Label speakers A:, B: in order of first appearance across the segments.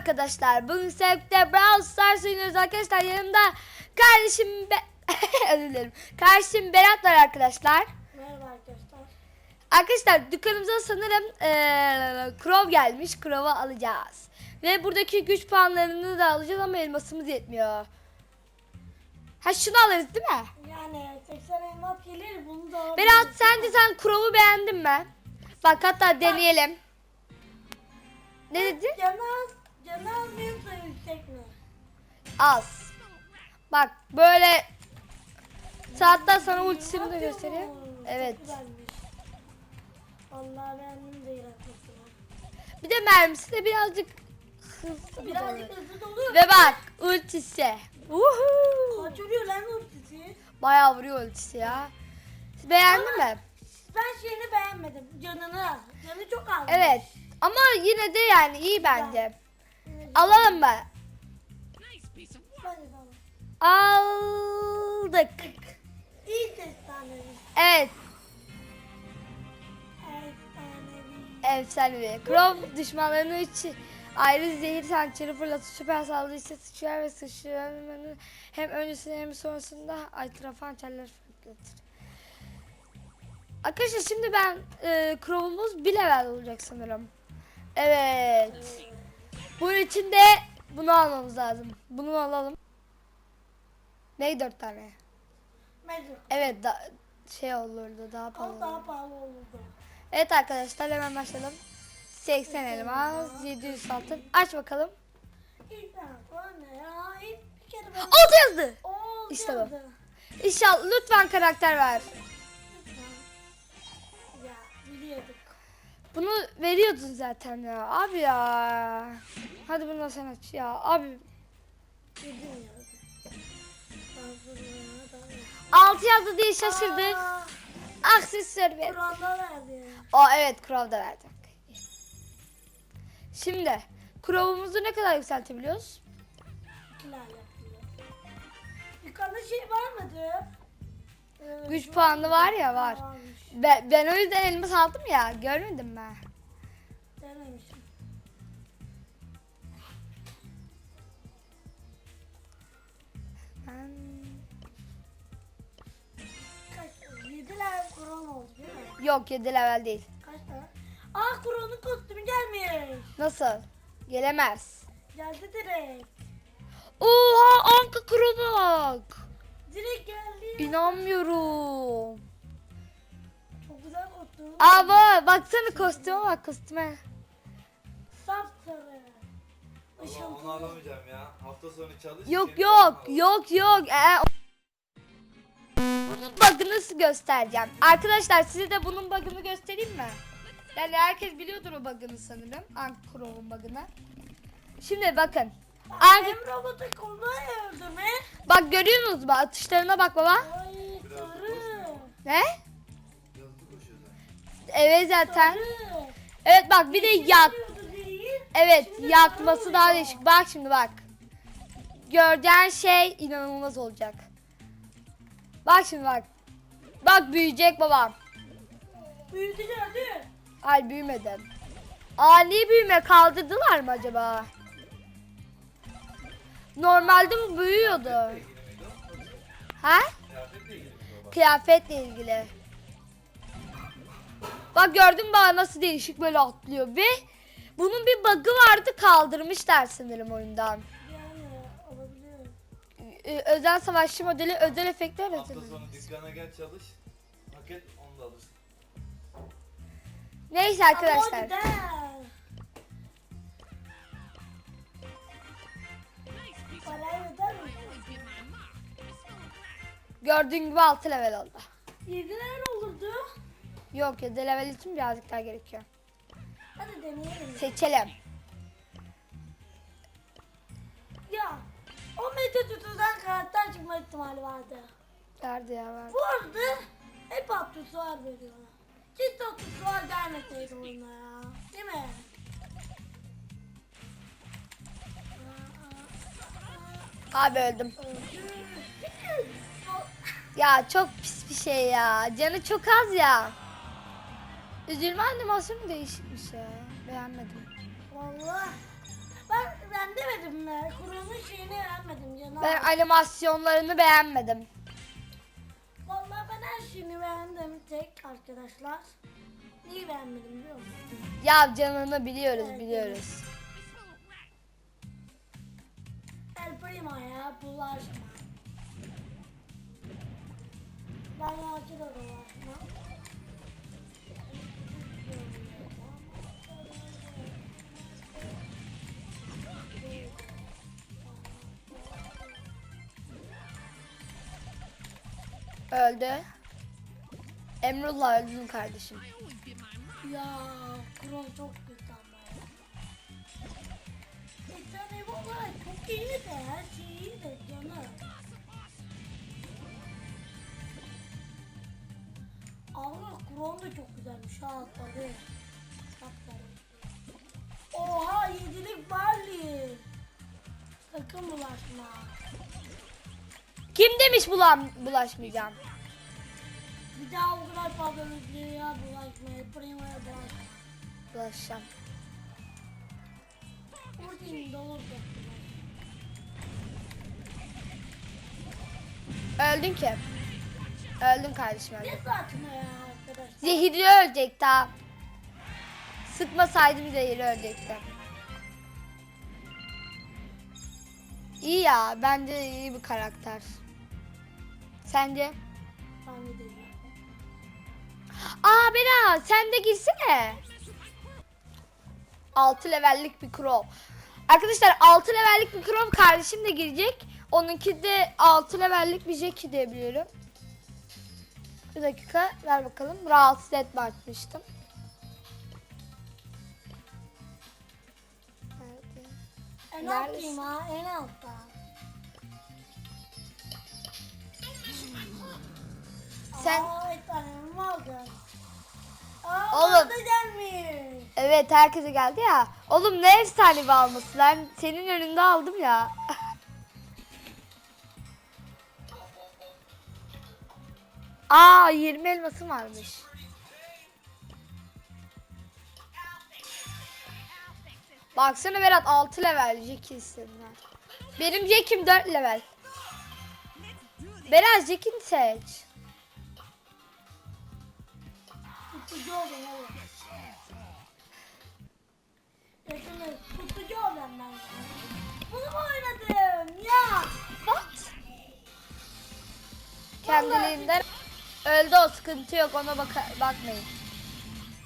A: Arkadaşlar. Bugün sevgili Brawl Stars oynuyoruz arkadaşlar. Yanımda kardeşim Be özür dilerim. Kardeşim Berat var arkadaşlar.
B: Merhaba arkadaşlar.
A: Arkadaşlar dükkanımıza sanırım eee Crow gelmiş. Crow'u alacağız. Ve buradaki güç puanlarını da alacağız ama elmasımız yetmiyor. Ha şunu alırız değil mi?
B: Yani 80 elmas gelir bunu da
A: Berat sen de sen Crow'u beğendin mi? Bak hatta deneyelim. Ne dedin?
B: Yüksek mi?
A: Az. Bak böyle saatten sonra ultisini de göstereyim. Evet.
B: Vallahi beğendim de yaratmasını.
A: Bir de mermisi de birazcık hızlı bir
B: Birazcık
A: dolu.
B: hızlı doluyor.
A: Ve bak ultisi. Uhu.
B: Kaç oluyor lan ultisi?
A: Bayağı vuruyor ultisi ya. Beğendin mi?
B: Ben şeyini beğenmedim. Canını. Canı çok az.
A: Evet. Ama yine de yani iyi bence. Alalım mı? Aldık.
B: İlk efsanevi.
A: Evet.
B: Efsanevi.
A: Crow düşmanlarını üç ayrı zehir sançeri fırlatır. Süper saldırı ise sıçrar ve sıçramanın hem öncesinde hem sonrasında etrafa hançerler fırlatır. Arkadaşlar şimdi ben e, Crow'umuz bir level olacak sanırım. Evet. Bunun için de bunu almamız lazım. Bunu alalım. Ne dört tane?
B: Magic.
A: Evet da, şey olurdu daha pahalı.
B: Ama daha pahalı olurdu.
A: Evet arkadaşlar hemen başlayalım. 80 elmas, 700 altın. Aç bakalım.
B: İlk defa ne ya? İlk bir kere ben...
A: 6 yazdı.
B: Oo,
A: İşte bu.
B: geldi.
A: İnşallah lütfen karakter ver. Bunu veriyordun zaten ya. Abi ya. Hadi bunu da sen aç ya. Abi 6 yazdı diye şaşırdık.
B: Aa,
A: Aksesuar ver.
B: Kur'an'da verdi.
A: O evet Crow da verdi. Şimdi Crow'umuzu ne kadar yükseltebiliyoruz?
B: Yukarıda şey var mıydı?
A: Güç puanı var ya var. Ben, ben o yüzden elmas aldım ya.
B: Denemişim.
A: Ben...
B: Kaç? Yediler Kur'an oldu değil mi?
A: Yok 7 level değil.
B: Kaç tane? Aa Kur'an'ın kostümü gelmiş.
A: Nasıl? Gelemez.
B: Geldi direkt.
A: Oha Anka Crow bak.
B: Direkt geldi.
A: İnanmıyorum.
B: Çok güzel kostüm.
A: Abi baksana kostüme bak kostüme.
B: Sapsarı.
C: Allah onu alamayacağım ya. Hafta sonu çalış.
A: Yok
C: seni
A: yok
C: al.
A: yok yok. Ee, bunun bug'ını nasıl göstereceğim? Arkadaşlar size de bunun bug'ını göstereyim mi? Yani herkes biliyordur o bug'ını sanırım. Anka Crow'un bug'ını. Şimdi bakın. Anka,
B: Hem robotu kolay öldürme.
A: bak görüyor musunuz? Bak, atışlarına bak baba.
B: Ay sarı.
A: Ne? Evet zaten.
B: Sarı.
A: Evet bak bir de yak. Evet
B: Şimdi
A: yakması daha değişik. Bak şimdi bak. Göreceğin şey inanılmaz olacak. Bak şimdi bak. Bak büyüyecek babam.
B: Büyüdü geldi.
A: Ay büyümedi. Ani büyüme kaldırdılar mı acaba? Normalde bu büyüyordu. Ha?
C: Kıyafetle ilgili bak?
A: Gördün mü bana nasıl değişik böyle atlıyor ve bunun bir bug'ı vardı kaldırmışlar sanırım oyundan. Ee, özel savaşçı modeli özel efektler
C: Hafta
A: özel.
C: sonu dükkana gel çalış. Paket onu da alırsın.
A: Neyse arkadaşlar.
B: Parayı öder misin?
A: Gördüğün gibi 6 level oldu.
B: Yediler olurdu.
A: Yok 7 level için birazcık daha gerekiyor.
B: Hadi deneyelim.
A: Seçelim.
B: Ya o metodundan karakter çıkma ihtimali vardı.
A: Nerede ya var?
B: Arada hep aksesuar veriyorlar. Hiç aksesuar gelmeseydi oyuna ya. Değil mi?
A: Abi öldüm.
B: Öldü.
A: Ya çok pis bir şey ya. Canı çok az ya. Üzülme animasyonu değişikmiş ya. Beğenmedim.
B: Vallahi. Ben, ben demedim mi? Kurulun şeyini beğenmedim canım.
A: Ben animasyonlarını beğenmedim.
B: Vallahi ben her şeyini beğendim tek arkadaşlar. Neyi beğenmedim biliyor musun?
A: Ya canını biliyoruz
B: Evet,
A: biliyoruz.
B: El Primo'ya bulaşma. Ben Yaki da bulaşma.
A: Öldü. Emrullah öldün kardeşim.
B: Ya Kron çok kötü ama ya. Bir tane çok iyi de her de canım. Ama Kron da çok güzelmiş ha. Bak tabii. Oha yedilik Barley. Sakın bulaşma.
A: Kim demiş bulam bulaşmayacağım?
B: Bir daha o kadar fazla videoya bulaşma. Primo'ya bulaşma.
A: Bulaşacağım.
B: Vurdun dolur
A: Öldün ki. Öldün kardeşim öldün. Zehirli ölecek daha. Sıkmasaydım zehirli ölecekti. İyi ya bence iyi bir karakter. Sence?
B: Ben de.
A: Aa Bera sen de girsene. 6 levellik bir Crow. Arkadaşlar 6 levellik bir Crow kardeşim de girecek. Onunki de 6 levellik bir Jackie diye biliyorum. Bir dakika ver bakalım. Rahatsız etme atmıştım. Nerede?
B: En
A: Neredesin?
B: alttayım ha en altta.
A: Sen
B: Aa? Aa
A: Oğlum.
B: Oğlum. gelmiş.
A: evet herkese geldi ya. Oğlum ne efsane bir alması lan. Senin önünde aldım ya. Aa 20 elmasım varmış. Baksana Berat 6 level Jack'isin lan. Benim Jack'im 4 level. Berat Jack'ini seç. Öldü o sıkıntı yok ona baka bakmayın.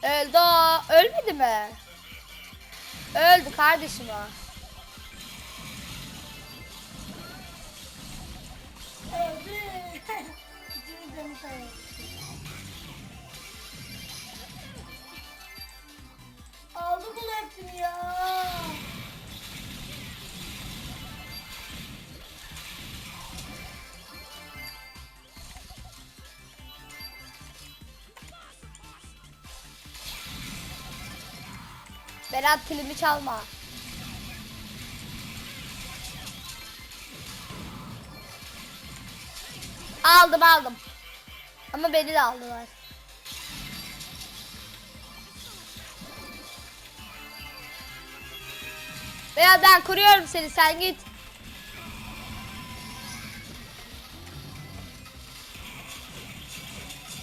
A: Öldü o. Ölmedi mi? Öldü kardeşim o.
B: Aldı bunu hepsini ya.
A: Berat kilimi çalma. Aldım aldım. Ama beni de aldılar. Berat ben kuruyorum seni sen git.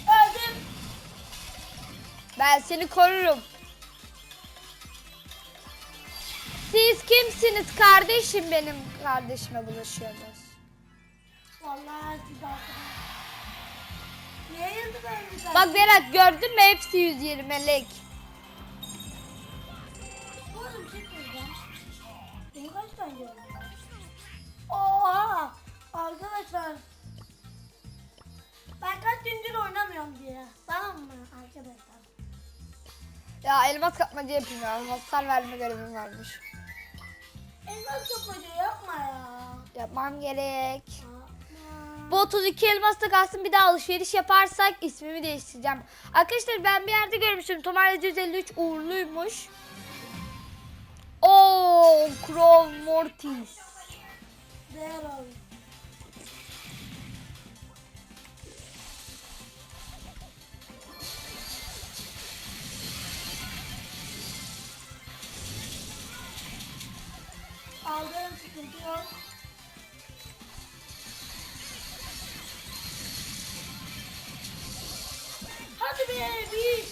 B: Öldüm.
A: Ben seni korurum. Siz kimsiniz kardeşim benim kardeşime bulaşıyorsunuz.
B: Vallahi siz arkadaşlar. Niye yazdı böyle?
A: Bak Berat gördün mü hepsi 120 melek.
B: Bu arada bir şey söyleyeceğim. Benim kaç tane gördüm? Oha! Arkadaşlar. Ben kaç gündür oynamıyorum diye. Tamam mı arkadaşlar?
A: Ya elmas kapmaca yapayım ya. Hasar verme görevim varmış.
B: Elmas kapıcı yapma ya.
A: Yapmam gerek.
B: Yapma.
A: Bu 32 elmas da kalsın bir daha alışveriş yaparsak ismimi değiştireceğim. Arkadaşlar ben bir yerde görmüştüm. Tomar 153 uğurluymuş. Oo, Crow Mortis.
B: Değer abi. Sıkıntı yok. Hadi be bir,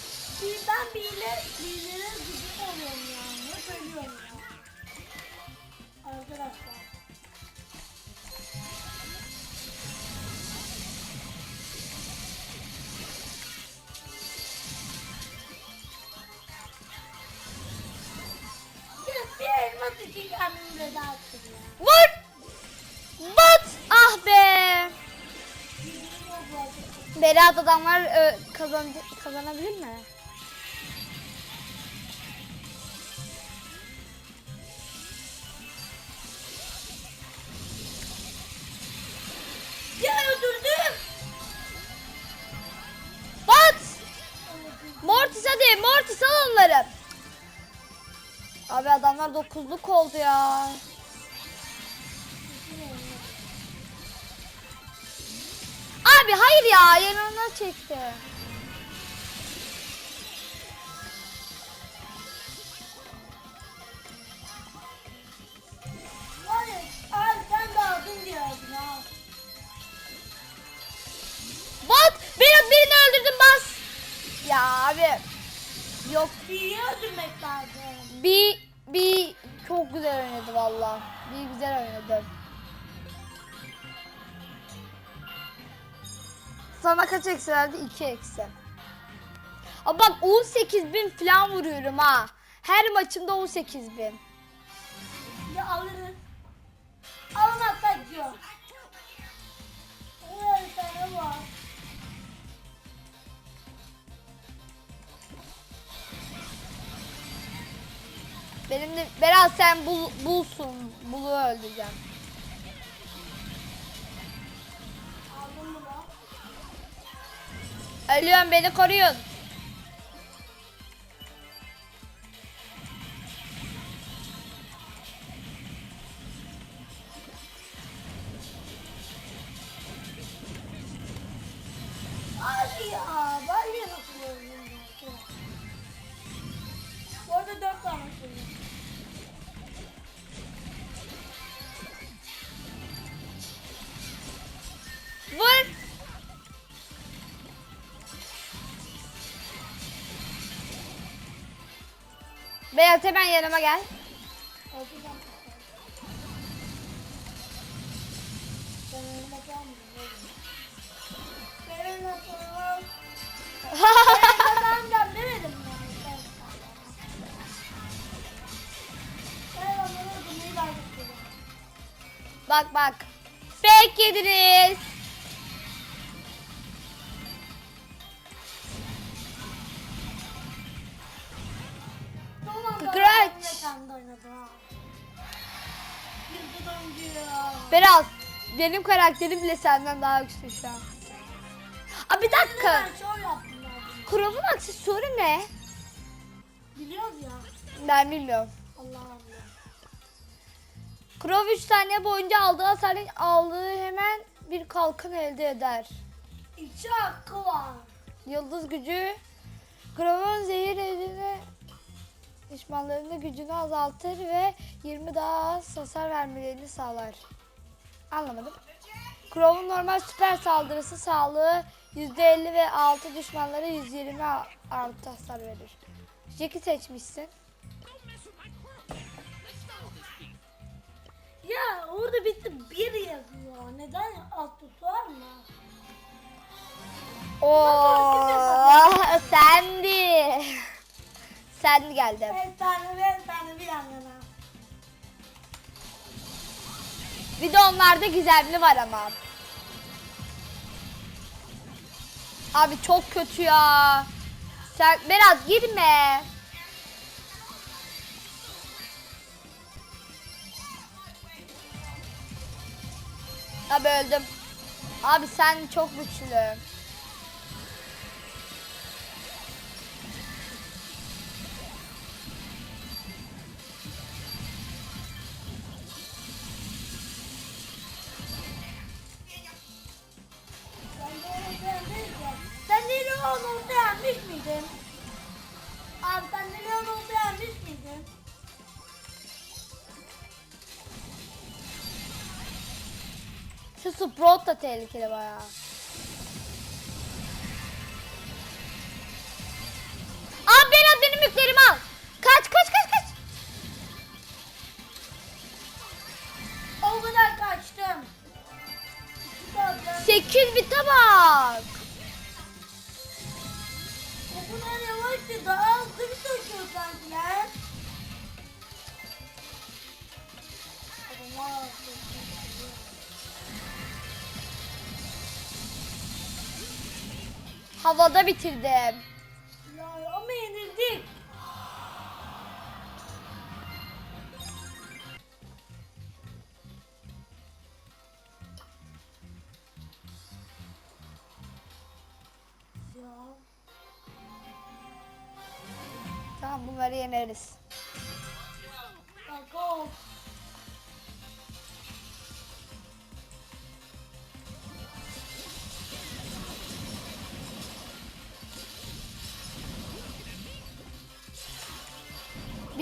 B: bir ben biriyle birilere gıcık oluyorum ya. Hep ölüyorum ya. Arkadaşlar. Bir elmas için kendimi veda ettim ya.
A: Vur! Bat! Ah be! Berat adamlar e, kazan kazanabilir mi? Abi adamlar dokuzluk oldu ya. Abi hayır ya yanına çekti. Bat! Berat birini öldürdün bas. Ya abi. Yok
B: İyi öldürmek lazım.
A: Bir bir çok güzel oynadı valla. Bir güzel oynadı. Sana kaç eksi verdi? 2 eksi. Aa bak 18 bin falan vuruyorum ha. Her maçımda 18 bin. Benim de Berat sen bul, bulsun. Bulu öldüreceğim. Ölüyorum beni koruyun.
B: Ben onları ödümünü verdim.
A: bak bak. Fake yediniz. Benim karakterim bile senden daha güçlü şu an. Aa bir dakika. Kuralın aksesuarı ne?
B: Biliyoruz ya.
A: Ben bilmiyorum.
B: Allah Allah.
A: Crow 3 saniye boyunca aldığı hasarın aldığı hemen bir kalkan elde eder.
B: İki hakkı var.
A: Yıldız gücü Crow'un zehir eline düşmanlarının gücünü azaltır ve 20 daha az hasar vermelerini sağlar. Anlamadım. Crow'un normal süper saldırısı sağlığı %50 ve 6 düşmanlara 120 a- artı hasar verir. Jack'i seçmişsin.
B: Ya orada bitti bir yazıyor. Neden alt tut var mı?
A: Oo, sendi. Sendi geldi.
B: Bir tane bir tane bir yan
A: Bir de onlarda gizemli var ama. Abi çok kötü ya. Sen Berat girme. Abi öldüm. Abi sen çok güçlü.
B: neler olduğunu beğenmiş miydin? Abi sen neler olduğunu beğenmiş miydin?
A: Şu Sprout da tehlikeli bayağı. Havada bitirdim.
B: Ya ama yenildik. Ya.
A: Tamam bunları yeneriz.
B: Bak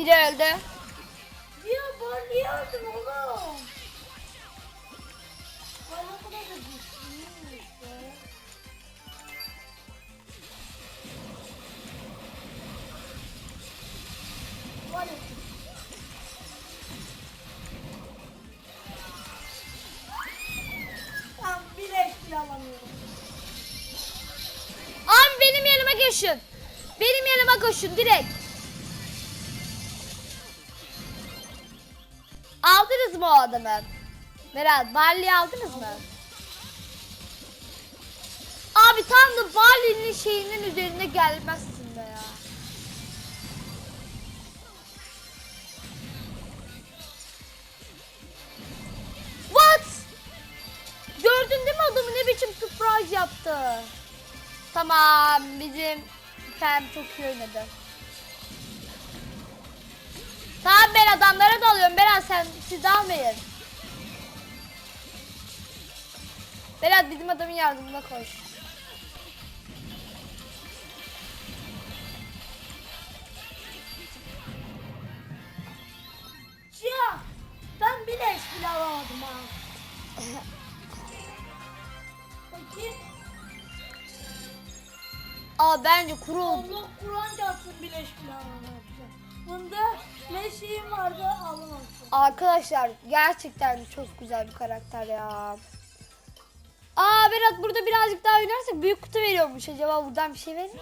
A: Biri öldü.
B: Ya ben niye öldüm oğlum? Ben bir eşkil alamıyorum.
A: Abi benim yanıma koşun. Benim yanıma koşun direkt. Aldınız mı o adamı? Berat, Barley'i aldınız mı? Abi tam da Barley'nin şeyinin üzerine gelmezsin be ya. What? Gördün değil mi adamı ne biçim surprise yaptı? Tamam bizim Pem çok iyi oynadı. Tamam ben adamlara dalıyorum. Berat sen siz dalmayın. Berat bizim adamın yardımına koş.
B: Ya ben bir eşkil alamadım ha. Bakayım.
A: Aa bence kurul.
B: Allah Kur'an bir eşkil alamadım. Şeyim vardı alamamışım.
A: Arkadaşlar gerçekten çok güzel bir karakter ya. Aa Berat burada birazcık daha oynarsak büyük kutu veriyormuş. Acaba buradan bir şey verir mi?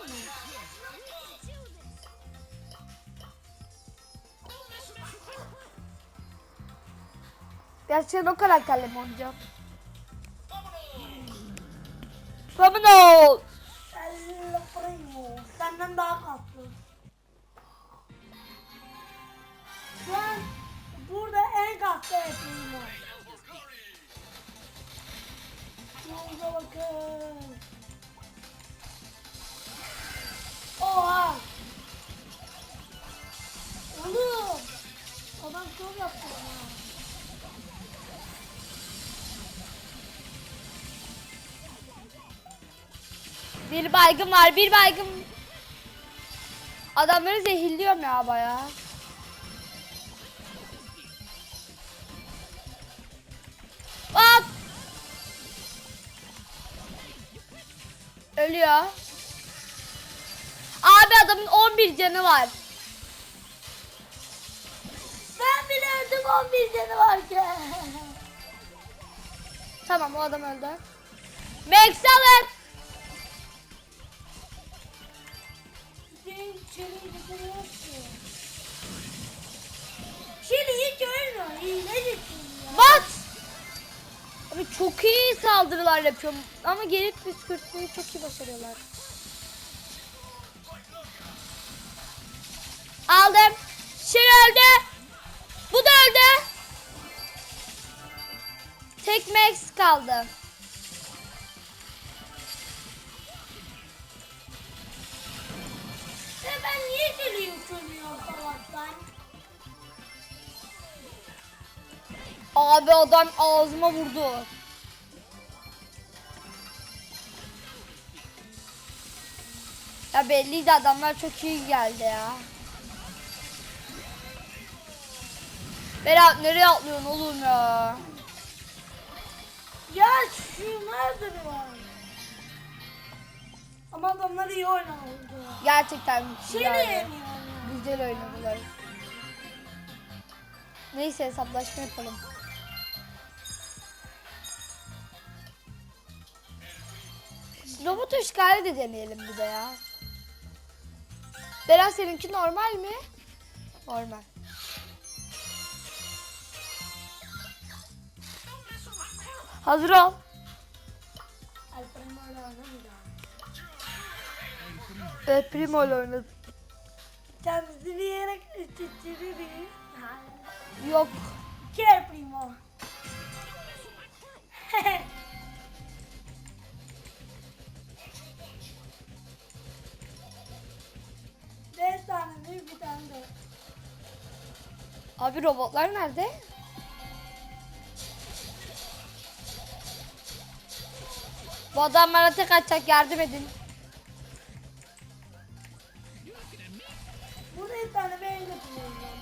A: Gerçekten o karakterle mi oynayacağım? Domino!
B: Senden daha katlı.
A: Bir baygın var, bir baygın. Adamları zehirliyorum ya bayağı. Bak! Ölüyor. Abi adamın 11 canı var.
B: Ben bile öldüm 11 canı varken.
A: Tamam o adam öldü. Max alın.
B: Şili hiç ölmüyor. İyileşirsin ya.
A: Bat! Abi çok iyi saldırılar yapıyorum. Ama geri püskürtmeyi çok iyi başarıyorlar. Aldım. Şey öldü. Bu da öldü. Tek Max kaldı. Abi adam ağzıma vurdu. Ya belliydi adamlar çok iyi geldi ya. Berat nereye atlıyorsun oğlum ya?
B: Ya şu nerede var? Ama adamlar iyi oynadı.
A: Gerçekten
B: Şey de yani.
A: Güzel oynadılar. Neyse hesaplaşma yapalım. Robotu işgal de deneyelim bir de ya. Beren seninki normal mi? Normal. Hazır ol. El Primo ile oynadı.
B: Kendisi bir yere titriririz.
A: Yok.
B: Gel primo.
A: Abi robotlar nerede? Bu adam bana tek atacak yardım edin.
B: Burada bir tane beğeni kullanacağım.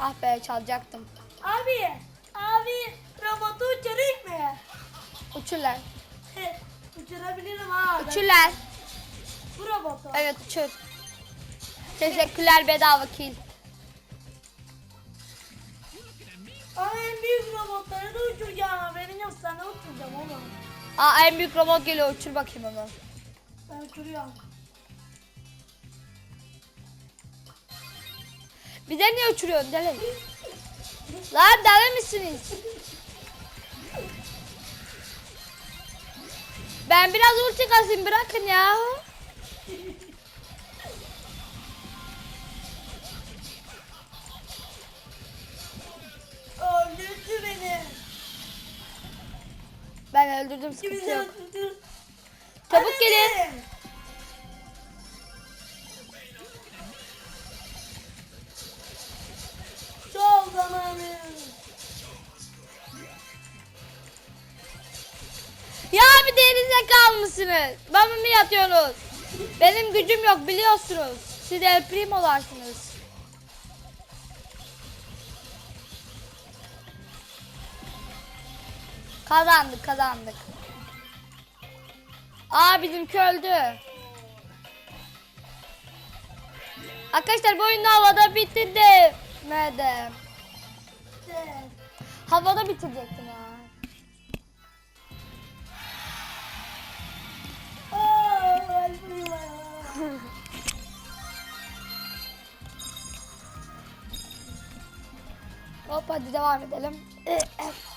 A: Ah be çalacaktım.
B: Abi, abi robotu uçurayım mı?
A: Uçurlar.
B: Uçurabilirim. Ben-
A: Uçurlar.
B: Bu robotu.
A: Evet uçur. Teşekkürler bedava kill.
B: Ama en büyük robotları da uçuracağım. Benim yok sana uçuracağım oğlum.
A: Aa en büyük robot geliyor uçur bakayım onu.
B: Ben uçuruyorum.
A: Bize niye uçuruyorsun deli? Lan deli misiniz? Ben biraz ulti kasayım bırakın ya.
B: Öldürdü beni.
A: Ben öldürdüm sıkıntı yok. Çabuk
B: Hadi.
A: gelin.
B: Sol zamanı.
A: Ya bir denize kalmışsınız. Bana mı yatıyorsunuz? Benim gücüm yok biliyorsunuz. Siz el primolarsınız. Kazandık kazandık. Aa bizimki öldü. Arkadaşlar bu oyunu havada. Madem.
B: İşte.
A: Havada bitirecektim ha. Hop hadi devam edelim.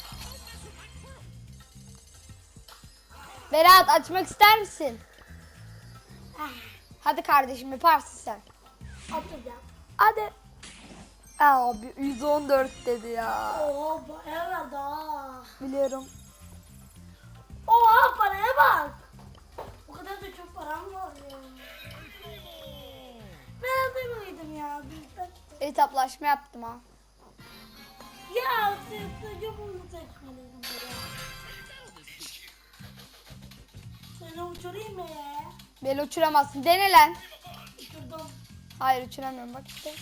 A: Berat açmak ister misin?
B: Ah,
A: Hadi kardeşim yaparsın sen.
B: Atacağım.
A: Hadi. Abi 114 dedi ya.
B: Oo bayağı daha.
A: Biliyorum.
B: Oha paraya bak. O kadar da çok param var ya. Ben adamıydım ya. Bizden.
A: Etaplaşma yaptım ha.
B: Ya sırtıcı bunu seçmeliydim Seni uçurayım mı ya?
A: Beni uçuramazsın. Dene lan.
B: Uçurdum.
A: Hayır uçuramıyorum bak işte.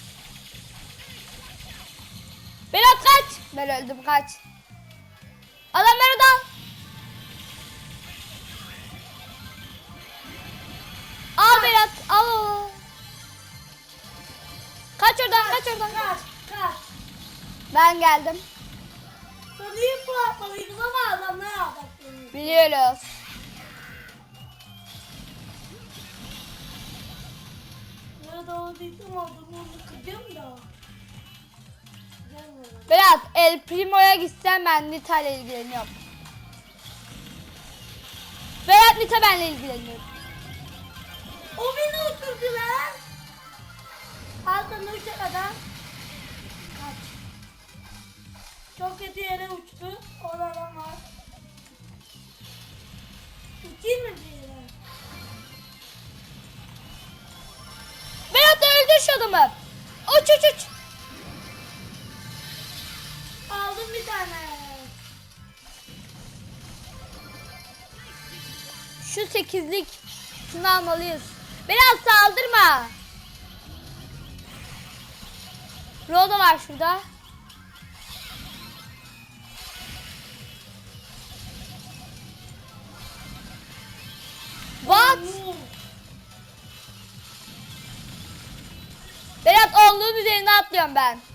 A: Berat kaç. Ben öldüm kaç. Adamları dal. Al Berat al. Kaç oradan kaç oradan.
B: Kaç, kaç.
A: Ben geldim.
B: Bu atmalıydım ama adamlar aldattı.
A: Biliyoruz.
B: Adamı da. Gelmiyorlar.
A: Berat El Primo'ya gitsem ben Nita ile ilgileniyorum. Berat Nita benle ilgileniyor.
B: O beni uçurdu lan. Altında uçak adam. Kaç. Çok kötü yere uçtu. Orada adam var.
A: Uç uç uç.
B: Aldım bir tane.
A: Şu sekizlik. Şunu almalıyız. Berat saldırma. Roda var şurada. Üzerine atlıyorum ben.